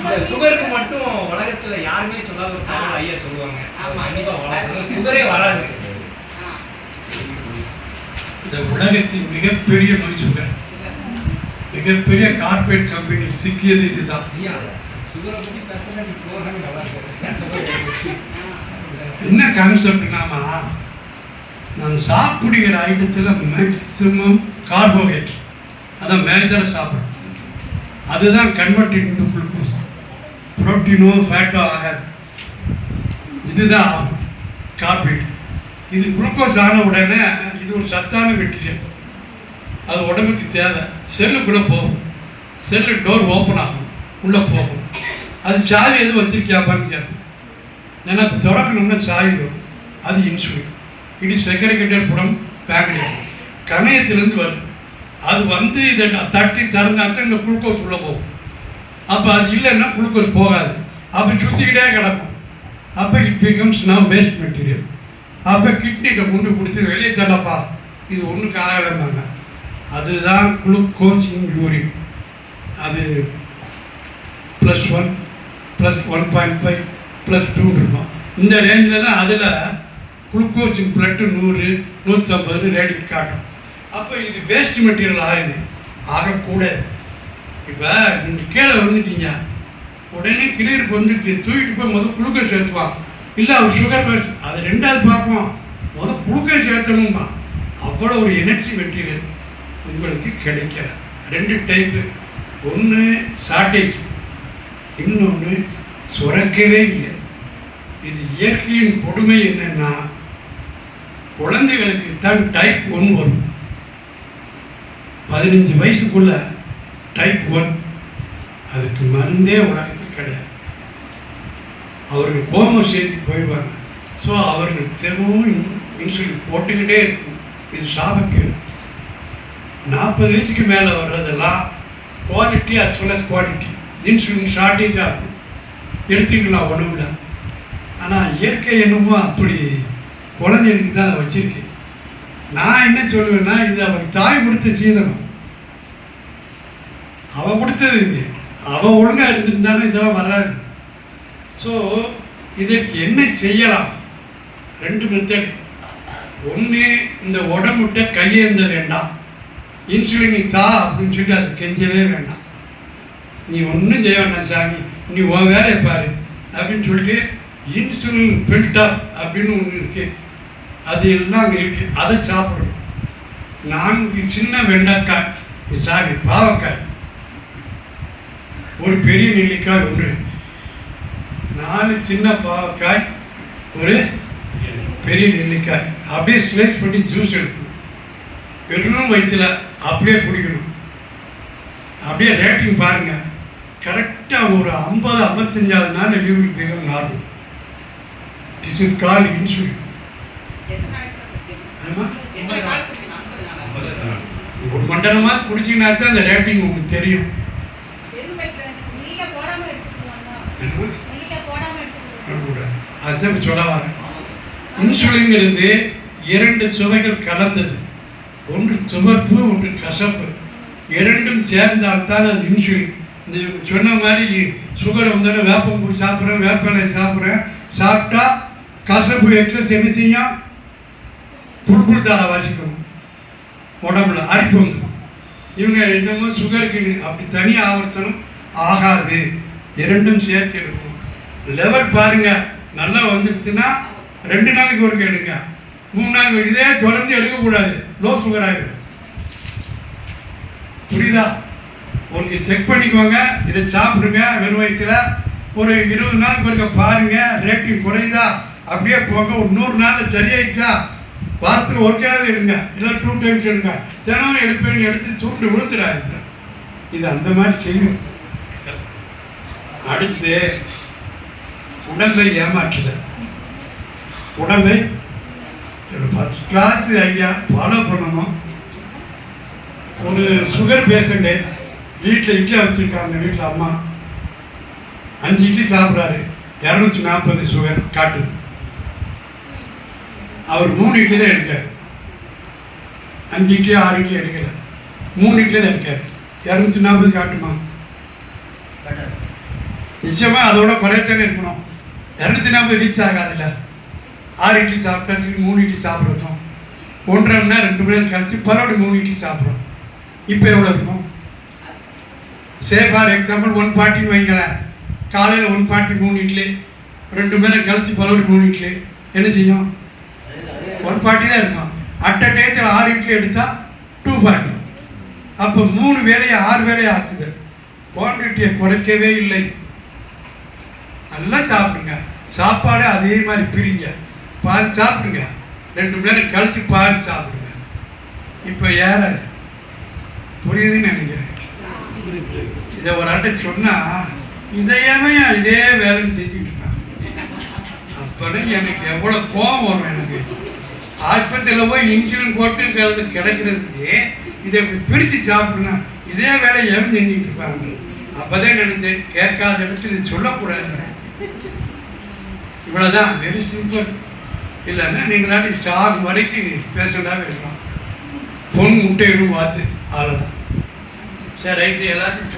இந்த சுகருக்கு மட்டும் உலகத்துல யாருமே சொல்லாத ஒரு தகவல் ஐயா சொல்லுவாங்க. ஆமா. கண்டிப்பா வளரும் சுகரே வராது. இந்த உலகத்தின் மிகப்பெரிய நோய் சுகர். மிகப்பெரிய கார்பரேட் கம்பெனியில் சிக்கியது இதுதான். சுகரை நீ ப்ரோக்ராம் நல்லா இருக்கு. என்ன கான்செப்ட்னாமா நாம்? சாப்பிடுகிற ஐட்டத்தில் மேக்சிமம் கார்போஹைட்ரேட் அதான் மேஜராக சாப்பிடும் அதுதான் கன்வெர்ட் இன்டு குளுக்கோஸ் புரோட்டீனோ ஃபேட்டோ ஆகாது. இதுதான் ஆகும். கார்பேட் இது குளுக்கோஸ் ஆன உடனே இது ஒரு சத்தான மெட்டீரியல் அது உடம்புக்கு தேவை. செல்லுக்குள்ளே போகும். செல்லு டோர் ஓப்பன் ஆகும். உள்ளே போகும். அது சாவி எதுவும் வச்சிருக்கியாப்பான்னு கேட்போம். ஏன்னா அது திறக்கணும்னா சாவி வரும். அது இன்சுலின் இது செக்ரிகேட்டட் புறம் பேங்க்ரியாஸ் கணையத்திலேருந்து வருது. அது வந்து இதை தட்டி திறந்தாத்தான் இந்த குளுக்கோஸ் உள்ளே போகும். அப்போ அது இல்லைன்னா குளுக்கோஸ் போகாது. அப்போ சுற்றிக்கிட்டே கிடக்கும். அப்போ இட் பிகம்ஸ் நான் வேஸ்ட் மெட்டீரியல் அப்போ கிட்னிகிட்ட கொண்டு கொடுத்து வெளியே தரப்பா இது ஒன்றுக்கு ஆகலைம்பாங்க அதுதான் குளுக்கோஸ் இன் யூரின் அது plus one plus one point five plus two இருக்கும். இந்த ரேஞ்சில் தான் அதில் குளுக்கோஸ் இன் பிளட்டு நூறு நூற்றம்பது ரேடிட் காட்டும். அப்போ இது வேஸ்ட் மெட்டீரியல் ஆகுது. ஆகக்கூடாது. இப்போ நீங்கள் கீழே விழுந்துட்டீங்க. உடனே கிளியருக்கு வந்துடுச்சு தூக்கிட்டு போய் முதல் குளுக்கோஸ் சேர்த்துவான் இல்லை அவர் சுகர் பேஸ் அது ரெண்டாவது பார்ப்போம். முதல் குளுக்கோஸ் சேர்த்தணும்பா அவ்வளோ ஒரு எனர்ஜி மெட்டீரியல் உங்களுக்கு கிடைக்கல. ரெண்டு டைப்பு ஒன்று ஷார்ட்டேஜ் இன்னொன்று சுரக்கவே இல்லை. இது இயற்கையின் கொடுமை என்னென்னா குழந்தைகளுக்கு தான் டைப் ஒன் வரும். பதினஞ்சு வயசுக்குள்ள டைப் ஒன் அதுக்கு மருந்தே உலகத்தில் கிடையாது. அவர்கள் கோம ஸ்டேஜுக்கு போயிடுவாங்க. ஸோ அவர்கள் தினமும் இன்சுலின் போட்டுக்கிட்டே இருக்கும். இது சாபக்கேடு. நாற்பது வயசுக்கு மேலே வர்றதெல்லாம் quality as well as quality insulin shortage ஆகும் எடுத்துக்கலாம் உணவுல ஆனால் இயற்கை என்னமோ அப்படி குழந்தைகளுக்கு தான் அதை வச்சிருக்கு. நான் என்ன சொல்லுவேன்னா இது அவள் தாய் கொடுத்த சீதனம். அவள் கொடுத்தது இது. அவ ஒழுங்காக இருந்திருந்தாலும் இதெல்லாம் வராது ஸோ இதற்கு என்ன செய்யலாம்? ரெண்டு மெத்தடு ஒன்று இந்த உடம்புட்ட கையேந்த வேண்டாம். இன்சுலின் நீ தா அப்படின்னு சொல்லிட்டு அது கெஞ்சவே வேண்டாம். நீ ஒன்றும் செய்ய வேண்டாம் சாமி. நீ உன் வேலையை பாரு அப்படின்னு சொல்லிட்டு இன்சுலின் ஃபில்டர் அப்படின்னு ஒன்று இருக்கு. அது எல்லாம் இருக்குது அதை சாப்பிடணும். நான்கு சின்ன வெண்டைக்காய். சாரி பாவக்காய். ஒரு பெரிய நெல்லிக்காய் ஒன்று. நாலு சின்ன பாவக்காய் ஒரு பெரிய நெல்லிக்காய். அப்படியே ஸ்லைஸ் பண்ணி ஜூஸ் எடுக்கணும். வெறும் வயிற்றுல அப்படியே குடிக்கணும். அப்படியே ரேட்டிங் பாருங்க. கரெக்டாக ஒரு ஐம்பது ஐம்பத்தஞ்சாவது நாள் you will become normal this is call insulin ஒரு மண்டலமாக குடிச்சிங்கன்னா தான் அந்த ரேட்டிங் உங்களுக்கு தெரியும். அதுதான் இப்ப சொல்ல வரேன். இரண்டு சுவைகள் கலந்தது. ஒன்று சுவப்பு ஒன்று கசப்பு. இரண்டும் சேர்ந்தால்தான் அது இன்சுலின். இந்த சொன்ன மாதிரி சுகர் வந்தோடனே வேப்பம்பூ சாப்பிட்றேன் வேப்பிலை சாப்பிட்றேன். சாப்பிட்டா கசப்பு எக்ஸஸ் என்ன செய்யும் புல்புல் தாரை வாசிக்கும். உடம்புல அரிப்பு வந்துடும். இவங்க என்னமோ சுகருக்கு அப்படி தனி ஆவர்த்தனம் ஆகாது. இரண்டும் சேர்த்து எடுக்கணும் லெவல் பாருங்க நல்லா வந்துடுச்சுன்னா ரெண்டு நாளைக்கு ஒருக்க எடுங்க. மூணு நாளைக்கு இதே தொடர்ந்து எடுக்கக்கூடாது. லோ சுகர் ஆகிடும் புரியுதா? உங்களுக்கு செக் பண்ணிக்கோங்க இதை சாப்பிடுங்க வெறும் வயிற்றுல ஒரு இருபது நாளுக்கு ஒருக்க பாருங்க ரேட்டிங் குறையுதா? அப்படியே போங்க ஒரு நூறு நாள் சரியாயிடுச்சா? வாரத்தில் ஒருக்காவது எடுங்க. இல்லை டூ டைம்ஸ் எடுங்க. தினம் எடுப்பேன் எடுத்து சூண்டு விழுந்துடாதுங்க இது அந்த மாதிரி செய்யும் அடுத்து உடம்பை ஏமாற்றுதல். உடம்பை ஃபஸ்ட் கிளாஸ் ஐயா ஃபாலோ பண்ணணும். ஒரு சுகர் பேஷண்ட்டு வீட்டில் இட்லி வச்சுருக்காங்க வீட்டில் அம்மா. அஞ்சு இட்லி சாப்பிட்றாரு. இரநூத்தி நாற்பது சுகர் காட்டு. அவர் மூணு இட்லி தான் எடுக்கார் அஞ்சு இட்லி ஆறு இட்லி எடுக்கல. மூணு இட்லி தான் எடுக்கார் இரநூத்தி நாற்பது காட்டுமா? நிச்சயமாக அதோட குறையத்தானே இருக்கணும். இரநூத்தி நாற்பது ரீச் ஆகாதுல்ல. ஆறு இட்லி சாப்பிட்டா மூணு இட்லி சாப்பிட்றோம் ஒன்றரை மணி நேரம் ரெண்டு மணி நேரம் கழிச்சு பரவாயில்ல மூணு இட்லி சாப்பிட்றோம் இப்போ எவ்வளோ இருக்கும்? சே ஃபார் எக்ஸாம்பிள் ஒன் ஃபார்ட்டின்னு வைங்களேன். காலையில் ஒன் ஃபார்ட்டி மூணு இட்லி. ரெண்டு மணி நேரம் கழிச்சு பரவாயில்ல மூணு இட்லி. என்ன செய்யும்? ஒன் ஃபார்ட்டி தான் இருக்கும். அட் அ டயத்தில் ஆறு இட்லி எடுத்தால் டூ ஃபார்ட்டி அப்போ மூணு வேலையை ஆறு வேலையை ஆக்குது. குவான்டிட்டியை குறைக்கவே இல்லை. நல்லா சாப்பிடுங்க. சாப்பாடே அதே மாதிரி பிரிங்க. பாதி சாப்பிடுங்க. ரெண்டு மணி நேரம் கழித்து பாதி சாப்பிடுங்க. இப்போ ஏற. புரியுதுன்னு நினைக்கிறேன். இதை ஒரு ஆட்ட சொன்னால் இதையாவே இதே வேலைன்னு செஞ்சுக்கிட்டு இருக்கான்? அப்போனா எனக்கு எவ்வளோ கோபம் வரும் எனக்கு. ஆஸ்பத்திரியில் போய் இன்சுலின் போட்டு கிடந்து கிடைக்கிறதுக்கு இதை பிரித்து சாப்பிடணும் இதே வேலையை எவன் செஞ்சுக்கிட்டு இருப்பாங்க அப்போதான் நினைச்சேன்? கேட்காத இடத்துல இது சொல்லக்கூடாது. இவ்வளோதான் வெரி சிம்பிள் இல்லைன்னா நீங்களாட்டி சாகு வரைக்கும் பேஷண்டாகவே இருக்கலாம். பொன் முட்டையிடும் வாத்து அவ்வளோதான் சரி ரைட்டு எல்லாத்தையும்